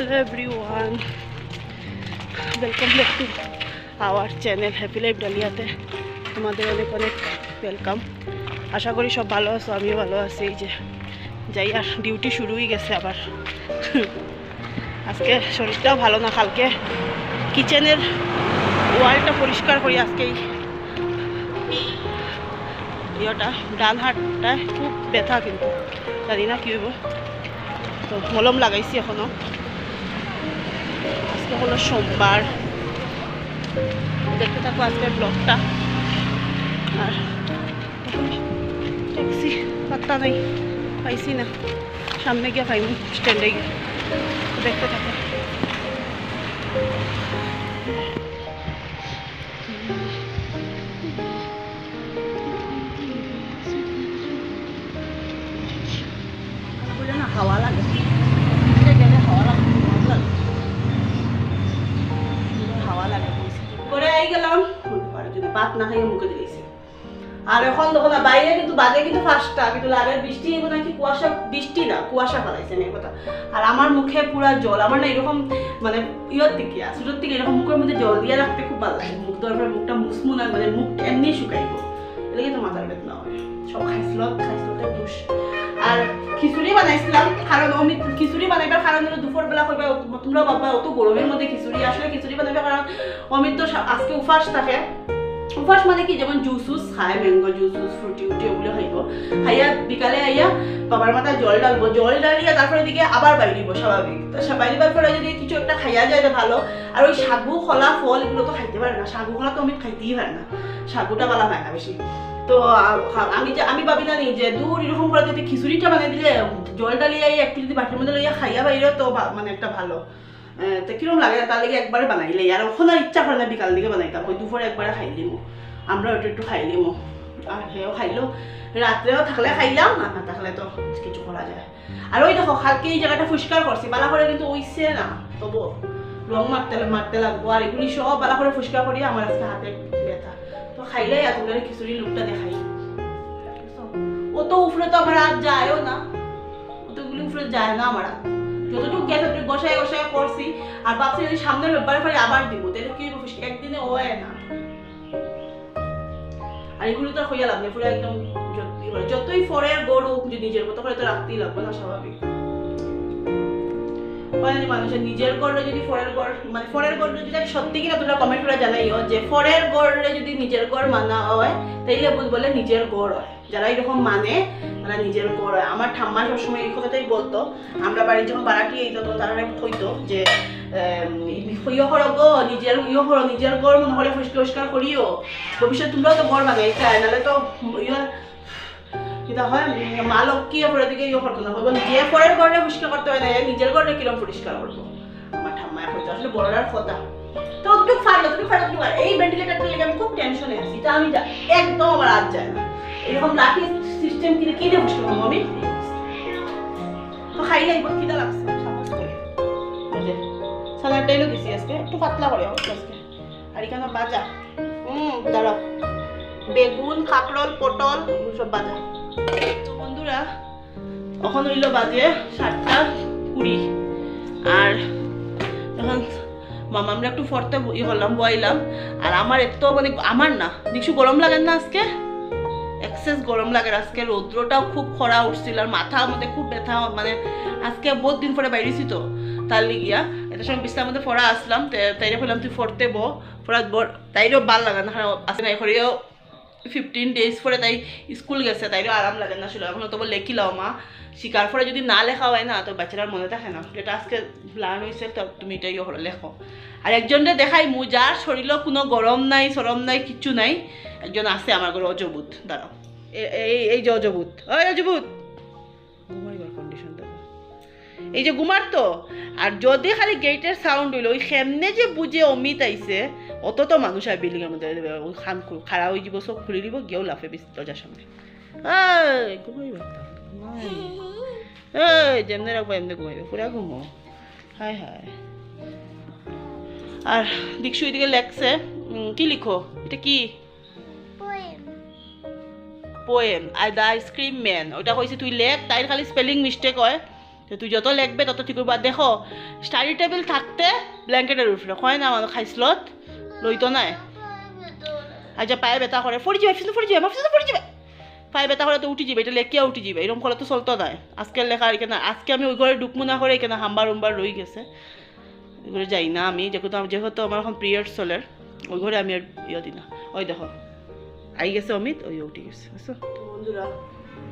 Hello, everyone. Welcome back to our channel, Happy Life ডালিয়াতে তোমাদের অনেক অনেক ওয়েলকাম আশা করি সব ভালো আছো, আমিও ভালো আছি। এই যে যাই আর ডিউটি শুরু হয়ে গেছে আবার। আজকে শরীরটাও ভালো না কালকে। কিচেনের ওয়ালটা পরিষ্কার করি আজকেই। ইয়েটা, ডান হাতটা খুব ব্যথা কিন্তু। জানি না কী হইব। তো মলম লাগাইছি এখনও। আজকে হলো সোমবার। দেখতে থাকো আজকের ব্লগটা। আর ট্যাক্সি পাত্তা নেই, পাইছি না। সামনে গিয়ে পাইব স্ট্যান্ডে গিয়ে। দেখতে থাকো। হাওয়া লাগে। খাইয়ে মুখে দিয়েছে। আর এখন দেখো না, বাইরে কিন্তু, বাজে কিন্তু ফার্স্টটা কিন্তু লাগের বৃষ্টি হইব নাকি কুয়াশা? বৃষ্টি না, কুয়াশা ফেলাইছে না কথা। আর আমার মুখে পুরা জল, আমার না এরকম মানে ইয়র থেকে আসুটোর থেকে এরকম মুখের মধ্যে জল দিয়ে রাখতে খুব ভালো লাগে। মুখ দেওয়ার পরে মুখটা মুসমুন আর মানে মুখ এমনি শুকাইব এদিকে তো মাথার বেদনা হয়। সব খাইছিল খাইছিলতে দুষ আর খিচুড়ি বানাইছিলাম, কারণ অমিত খিচুড়ি বানাইবার কারণ হলো দুপুর বেলা করবে তোমরা বাবা অত গরমের মধ্যে খিচুড়ি, আসলে খিচুড়ি বানাইবার কারণ অমিত তো আজকে উপাস থাকে। উপাস মানে কি, যেমন জুস উস খায় ম্যাঙ্গো জুস উস ফ্রুটি উটি ওগুলো খাইব। খাইয়া বিকালে আইয়া বাবার মাথায় জল ডালবো জল ডালিয়া তারপরে দিকে আবার বাইরিব স্বাভাবিক। তো বাইরিবার পরে যদি কিছু একটা খাইয়া যায় তো ভালো। আর ওই সাগু, খোলা, ফল এগুলো তো খাইতে পারে না। সাগু, খোলা তো আমি খাইতেই পারে না। সাগুটা বালা হয় না বেশি। তো আমি যে আমি ভাবি জানি যে দূর এরকম করে যদি খিচুড়িটা বানিয়ে দিলে জল ডালিয়া একটু যদি বাটির মধ্যে লইয়া খাইয়া বাইরে তো মানে একটা ভালো। তো কিরম লাগে তার লাগে একবারে বানাইলে আর ওখানে ইচ্ছা করে না বিকাল দিকে বানাইতাম। ওই দুপুরে একবারে খাইলিমো। আমরা ওটা একটু খাইলিমো। আর সেও খাইলো। রাত্রেও থাকলে খাইলাম, আর না থাকলে তো কিছু করা যায়। আর ওই দেখো, কালকে এই জায়গাটা পরিষ্কার করছি। বালা করে কিন্তু ওইছে না। তবু রং মারতে মারতে লাগবো। আর এগুলি সব বালা করে পরিষ্কার করি, আমার আজকে হাতে ব্যথা। তো খাইলে আপনার খিচুড়ি লুকটা দেখাই। অত উপরে তো আমার যায়ও না। অতগুলি উপরে যায় না আমার হাত যতটুকু গেছে তুই গোসায় গোসায় করছি, আর ভাবছি যদি সামনের ব্যাপারে পরে আবার দিব, তাহলে কি হবে? একদিনে হয় না আর এগুলো তো হইয়া লাভ নেই, পুরো একদম করে। যতই ফরের গরু নিজের মতো করে তো রাখতেই লাগবে না, স্বাভাবিক হয় না মানুষের নিজের গড়ে যদি ফরের গড় মানে ফরের গড় যদি সত্যি কিনা তোমরা কমেন্ট করে জানাইও যে ফরের গড়ে যদি নিজের গড় মানা হয়, তাইলে বুঝবলে নিজের গড় হয়। যারা এরকম মানে তারা নিজের গড় হয়। আমার ঠাম্মা সবসময় এই কথাটাই বলতো। আমরা বাড়ি যখন বাড়াটি এই তারা কইতো যে নিজের হর, নিজের গড় মনে হলে পরিষ্কার করিও। ভবিষ্যৎ তোমরাও তো গড় বানাইতে নাহলে তো ইয়ে কিতা হয় মা লক্ষ্মী পরের দিকে ইয়ে করতো না। বলব যে পরের ঘরে পরিষ্কার করতে হয় না নিজের ঘরে কিরম পরিষ্কার করব? আমার ঠাম্মা এখন আসলে বড়রার কথা তো অতটুকু ফাড়লো অতটুকু ফাড়লো। এই ভেন্টিলেটারটা লেগে আমি খুব টেনশনে আছি। তা আমি একদম আমার হাত যায় না। এরকম লাঠি সিস্টেম কিনে কিনে পরিষ্কার করব আমি? তো খাইলে এবার কিনা লাগছে। যে, ডাইলও দিছি আজকে। একটু পাতলা করে আজকে। আর এখানে বাজা হুম দাঁড়াও। বেগুন কাঁকরোল পটল সব বাজা তো বন্ধুরা এখন হইল বাজে সাতটা কুড়ি। আর এখন মামা আমরা একটু ফরতে বইলাম। আর আমার এত মানে আমার না দেখছ গরম লাগে না আজকে? এক্সেস গরম লাগে আজকে, রৌদ্রটাও খুব খরা উঠছিল আর মাথা মধ্যে খুব ব্যথা মানে আজকে বহুত দিন পরে বাইরেছি তো। তার লিগিয়া এটা সময় বিছনার মধ্যে ফরা আসলাম তাইরে বললাম, তুই ফরতে বো ফরাত বর তাইরও ভালো লাগে না আসে না এখনও ফিফটিন ডেজ পরে তাই স্কুল গেছে তাইরও আরাম লাগে না ছিল এখন তো লেখিলাও মা? শিকার পরে যদি না লেখা হয় না, তো বাচ্চাটার মনে থাকে না। যেটা আজকে লার্ন হয়েছে তো তুমি এটাই হলো লেখো। আর একজনকে দেখাই মু যার শরীরও কোনো গরম নাই সরম নাই, কিচ্ছু নাই, একজন আছে আমার ঘরে অজবুত দাঁড়াও এই এই যে অজবুত। ওই অজবুত! এই যে ঘুমার তো আর যদি খালি গেটের সাউন্ড হইল ওই সেমনে যে বুঝে অমিত আইছে অত মানুষ আর এর মধ্যে খান খাড়া হয়ে যাব সব খুলে দিব, গিয়েও লাফে বেশি দরজার সামনে। ঘুমাইবা এই, যেমনি রাখব, এমনি ঘুমাইবে, পুরা ঘুমো। হায় হায়। আর দীক্ষু এদিকে লেখছে কি লিখো? এটা কি? Poem I the ice cream man ওটা কইছে, তুই লেখ, তাইর খালি স্পেলিং মিস্টেক হয়। তো তুই যত লেখবে, তত ঠিক করবা দেখো স্টাডি টেবিল থাকতে ব্ল্যাঙ্কেটের উঠল হয় না, আমার খাইসলত লইতো নাই? আচ্ছা পায়ে ব্যথা করে ফড়ি যাবে ফিসে ফড়ি যাবে ফিসে ফড়ি যাবে। পায়ে ব্যথা করে তো উঠি যাবে এটা লেখিয়া উঠি যাবে। এরকম করে তো চলতো নাই। আজকের লেখা এখানে আজকে আমি ওই ঘরে ডুকমু না করে এখানে হাম্বার উম্বার রয়ে গেছে। ওই ঘরে যাই না আমি, যেহেতু যেহেতু আমার এখন পিরিয়ড চলের ওই ঘরে আমি আর ইয়ে দিই না ওই দেখো আই গেছে অমিত ওই উঠে গেছে। বুঝছ বন্ধুরা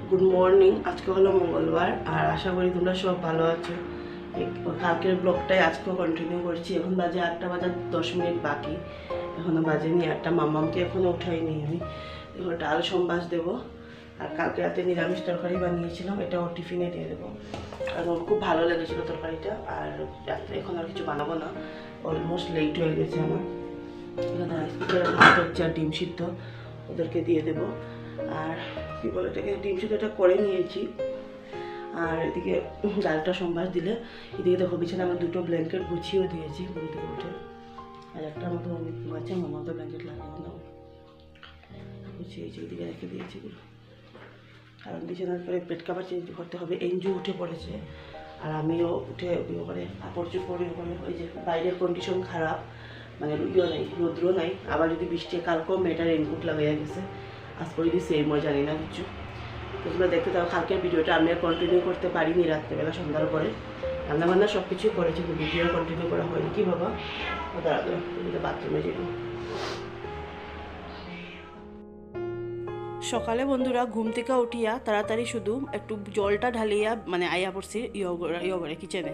গুড মর্নিং আজকে হলো মঙ্গলবার, আর আশা করি তোমরা সব ভালো আছো। কালকের ব্লগটাই আজকেও কন্টিনিউ করছি। এখন বাজে আটটা বাজার দশ মিনিট বাকি। এখনও বাজেনি আটটা। মামামকে এখনও উঠাইনি আমি। এবার ডাল, সম্বাস দেবো। আর কালকে রাতে নিরামিষ তরকারি বানিয়েছিলাম। এটা ওর টিফিনে দিয়ে দেবো। আর ওর খুব ভালো লেগেছিলো তরকারিটা। আর রাত্রে এখন আর কিছু বানাবো না। অলমোস্ট লেট হয়ে গেছে আমার। এখানে ভাত হচ্ছে আর ডিম সিদ্ধ। ওদেরকে দিয়ে দেবো। আর কী বলে এটাকে? ডিম সিদ্ধটা করে নিয়েছি। আর এদিকে ডালটা সম্বাস দিলে, এদিকে দেখো বিছানা আমার দুটো ব্ল্যাঙ্কেট গুছিয়েও দিয়েছি ঘুম থেকে উঠে। আর একটা মতো অনেক আছে মামা তো ব্ল্যাঙ্কেট লাগাবো না গুছিয়েছি এদিকে রেখে দিয়েছি কারণ বিছানার পরে পেট কাপড় চেঞ্জ করতে হবে, এনজিও উঠে পড়েছে। আর আমিও উঠে করে কাপড় চোপড় করে ওই যে বাইরের কন্ডিশন খারাপ মানে ইয়ে নাই রৌদ্র নাই। আবার যদি বৃষ্টি, কালকেও মেয়েটা রেনকোট লাগাইয়া গেছে। আজ যদি সেম হয় জানি না কিছু। তোমরা দেখতে থাকো কালকের ভিডিওটা আমি আর কন্টিনিউ করতে পারিনি রাত্রেবেলা, সন্ধ্যার পরে। রান্নাবান্না সব কিছুই করেছি ভিডিও কন্টিনিউ করা হয়নি। কি বাবা? দাঁড়াল বাথরুমে যাব সকালে বন্ধুরা ঘুম থেকে উঠিয়া তাড়াতাড়ি শুধু একটু জলটা ঢালিয়া মানে আইয়া পড়ছি ইয়ে করে কিচেনে।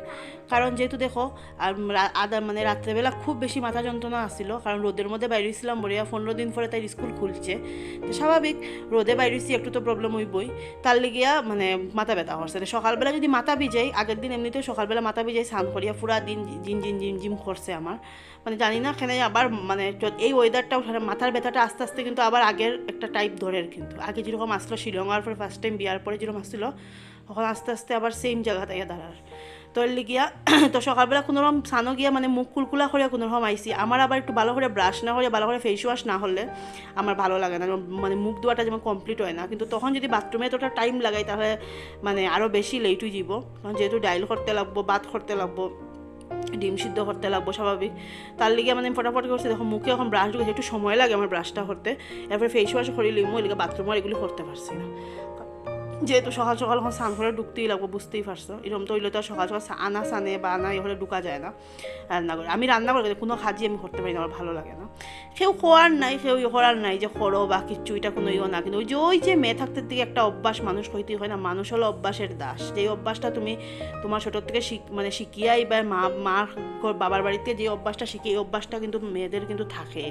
কারণ যেহেতু দেখো, আর রা- আদা মানে রাত্রেবেলা খুব বেশি মাথা যন্ত্রণা আসছিল, কারণ রোদের মধ্যে বাইরেছিলাম বলিয়া পনেরো দিন পরে তাই স্কুল খুলছে। তো স্বাভাবিক, রোদে বাইরেছি একটু তো প্রবলেম হইবই। তার লিগিয়া মানে মাথা ব্যথা করছে। তো সকালবেলা যদি মাথা ভিজাই, আগের দিন এমনিতেও সকালবেলা মাথা ভিজাই স্নান করিয়া পুরা দিন জিন জিন জিম জিম করছে আমার। মানে জানি না এখানে আবার মানে এই ওয়েদারটা মাথার ব্যথাটা আস্তে আস্তে কিন্তু আবার আগের একটা টাইপ ধরে কিন্তু আগে যেরকম আসলো শিলংয়ার পরে ফার্স্ট টাইম বিয়ার পরে যেরকম আসছিল, তখন আস্তে আস্তে আবার সেম জায়গা থেকে দাঁড়ার তো লিগিয়া, তো সকালবেলা কোনো রকম স্নানও গিয়া মানে মুখ কুলকুলা করে কোনো রকম আইসি আমার আবার একটু ভালো করে ব্রাশ না করে ভালো করে ফেস ওয়াশ না হলে আমার ভালো লাগে না। মানে মুখ ধোয়াটা যেমন কমপ্লিট হয় না। কিন্তু তখন যদি বাথরুমে তোটা টাইম লাগাই, তাহলে মানে আরও বেশি লেট হয়ে যাব কারণ যেহেতু ডাইল করতে লাগবো বাত করতে লাগবো ডিম সিদ্ধ করতে লাগবো স্বাভাবিক। তার লিগে মানে ফটাফট করছি। দেখো, মুখে এখন ব্রাশ ঢুকেছে, একটু সময় লাগে আমার ব্রাশটা করতে। এরপরে ফেস ওয়াশ করে লিমো এলাকা বাথরুম আর এগুলো করতে পারছি না। যেহেতু সকাল সকাল এখন স্নান ঢুকতেই লাগবো, বুঝতেই পারছ। এরকম তো তো সকাল সকাল আনা সানে বা আনা এহলে ঢুকা যায় না রান্না করে। আমি রান্না করে কোনো কাজই আমি করতে পারি না, আমার ভালো লাগে না। কেউ খোয়ার নাই, কেউ ইয়ে করার নাই যে করো বা কিচ্ছু, এটা কোনো ইয়ে না। কিন্তু ওই যে ওই যে মেয়ে থাকতে দিকে একটা অভ্যাস মানুষ হইতেই হয় না। মানুষ হলো অভ্যাসের দাস। যেই অভ্যাসটা তুমি তোমার ছোটোর থেকে শিখ মানে শিখিয়াই বা মা ঘর- বাবার বাড়িতে যে অভ্যাসটা শিখি, এই অভ্যাসটা কিন্তু মেয়েদের কিন্তু থাকে।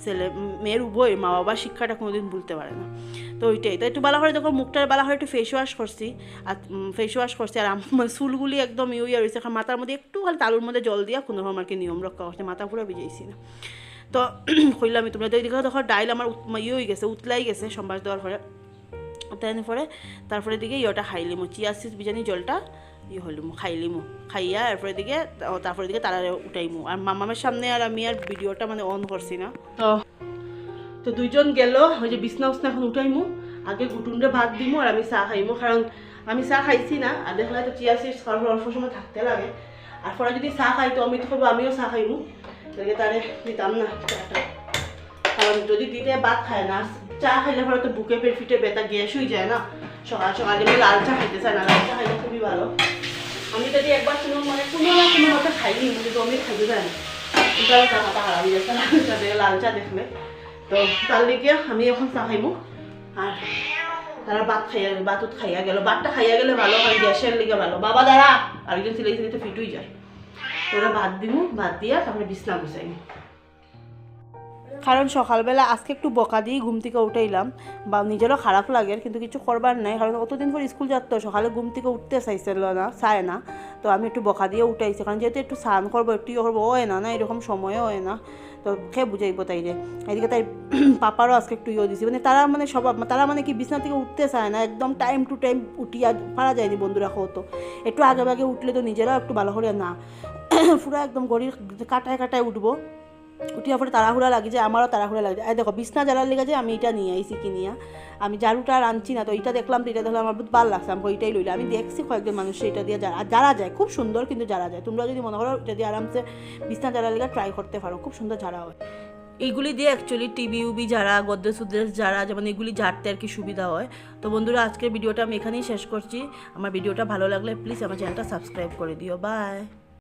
ছেলে মেয়ের উভয় মা বাবার শিক্ষাটা কোনোদিন ভুলতে পারে না। তো ওইটাই। তো একটু বালা করে দেখো মুখটার বালা করে একটু ফেস ওয়াশ করছি, আর ফেস ওয়াশ করছি, আর আমার চুলগুলি একদম ইয়ে ইয়ে রয়েছে কারণ মাথার মধ্যে একটু খালি তালুর মধ্যে জল দিয়া কোনো আর কি নিয়ম রক্ষা করছে, মাথা পুরো ভিজাইছি না তো, কইলাম তোমরা তো এদিকে দেখো ডাইল আমার ইয়ে হয়ে গেছে, উতলাই গেছে সম্বাস দেওয়ার পরে। তাই পরে, তারপরে দিকে ইয়েটা খাইলিমু চিয়া সিস বিজানি জলটা ইয়ে হলিমু খাইলিমু খাইয়া এরপরে দিকে তারপরে দিকে তারা উঠাইমু, আর মামামের সামনে আর আমি আর ভিডিওটা মানে অন করছি না। তো তো দুইজন গেল, ওই যে বিছনা উছনা এখন উঠাইমু আগে গুটুনরে ভাত দিমু আর আমি চাহ খাইমু কারণ আমি চাহ খাইছি না আর দেখলে তো চিয়া সিডস খাওয়ার অল্প সময় থাকতে লাগে। আর পরে যদি চাহ খাই তো আমি তো আমিও চাহ খাইমু। তাহলে তারে দিতাম না কারণ যদি দিতে ভাত খায় না, চা খাইলে পরে তো বুকে পেট ফিটে বেতা গ্যাস হয়ে যায় না। সকাল সকালে আমি লাল চা খাইতে চাই না, লাল চা খাইলে খুবই ভালো। আমি যদি একবার কোনো মানে কোনো না কোনো মতে খাইনি কিন্তু আমি খাইতে চাই না কিন্তু আমার চা মাথা হয়ে যাচ্ছে লাল চা চা দেখলে। তো তার লিগে আমি এখন চা খাইমু। আর তারা ভাত খাইয়া খাইয়া গেল, ভাতটা খাইয়া গেলে ভালো হয়, গ্যাসের লিগে ভালো। বাবা, দাঁড়া! আরেকজন সিলাই সিলাইতে ফিট হয়ে যায়। তোরা ভাত দিমু, ভাত দিয়া তারপরে কারণ সকালবেলা আজকে একটু বকা দিয়ে ঘুম থেকে উঠাইলাম। বা নিজেরও খারাপ লাগে, কিন্তু কিছু করবার নাই। কারণ অতদিন পর স্কুল যাত সকালে ঘুম থেকে উঠতে চাইছিল না, চায় না। তো আমি একটু বকা দিয়ে উঠাইছি। কারণ যেহেতু একটু স্নান করব, একটু ইয়ে করব হয় না না, এরকম সময়ও হয় না। তো খে বুঝাইবো তাইরে এদিকে তাই পাপারও আজকে একটু ইয়ে দিছি। মানে তারা মানে সব তারা মানে কি বিছনা থেকে উঠতে চায় না। একদম টাইম টু টাইম উঠিয়া পারা যায়নি বন্ধুরা হতো একটু আগে আগে উঠলে তো নিজেরাও একটু ভালো করে না। পুরো একদম গড়ির কাটায় কাটায় উঠবো। উঠিয়া পরে তাড়াহুড়া লাগে যে, আমারও তাড়াহুড়া লাগে। এই দেখো, বিছনা জ্বালার লেগে যে আমি এটা নিয়ে আইছি কিনিয়া আমি ঝাড়ুটা আর আনছি না, তো এটা দেখলাম তো এটা দেখলাম আমার ভালো লাগছে আমি ওইটাই লইলাম আমি দেখছি কয়েকজন মানুষ এটা দিয়ে যারা যারা যায়, খুব সুন্দর কিন্তু যারা যায়। তোমরা যদি মনে করো দিয়ে আরামসে বিছনা জ্বালার লেগে ট্রাই করতে পারো, খুব সুন্দর ঝাড়া হয়। এইগুলি দিয়ে অ্যাকচুয়ালি টিভি উবি যারা গদ্রেজ উদ্রেজ যারা যেমন এগুলি ঝাড়তে আর কি সুবিধা হয়। তো বন্ধুরা, আজকের ভিডিওটা আমি এখানেই শেষ করছি। আমার ভিডিওটা ভালো লাগলে প্লিজ আমার চ্যানেলটা সাবস্ক্রাইব করে দিও। বাই